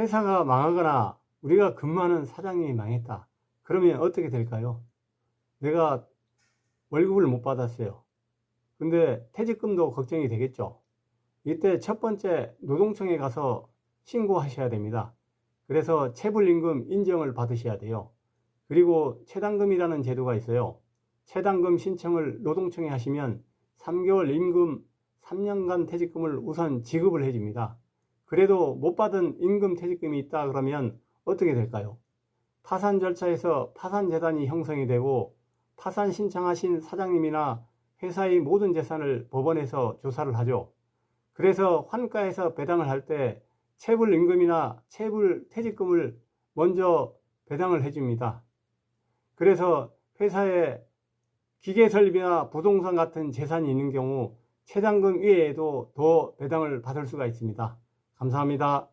회사가 망하거나 우리가 근무하는 사장님이 망했다. 그러면 어떻게 될까요? 내가 월급을 못 받았어요. 근데 퇴직금도 걱정이 되겠죠. 이때 첫 번째 노동청에 가서 신고하셔야 됩니다. 그래서 체불임금 인정을 받으셔야 돼요. 그리고 체당금이라는 제도가 있어요. 체당금 신청을 노동청에 하시면 3개월 임금 3년간 퇴직금을 우선 지급을 해줍니다. 그래도 못 받은 임금 퇴직금이 있다 그러면 어떻게 될까요? 파산 절차에서 파산 재단이 형성이 되고 파산 신청하신 사장님이나 회사의 모든 재산을 법원에서 조사를 하죠. 그래서 환가에서 배당을 할 때 체불 임금이나 체불 퇴직금을 먼저 배당을 해줍니다. 그래서 회사에 기계 설비나 부동산 같은 재산이 있는 경우 체당금 이외에도 더 배당을 받을 수가 있습니다. 감사합니다.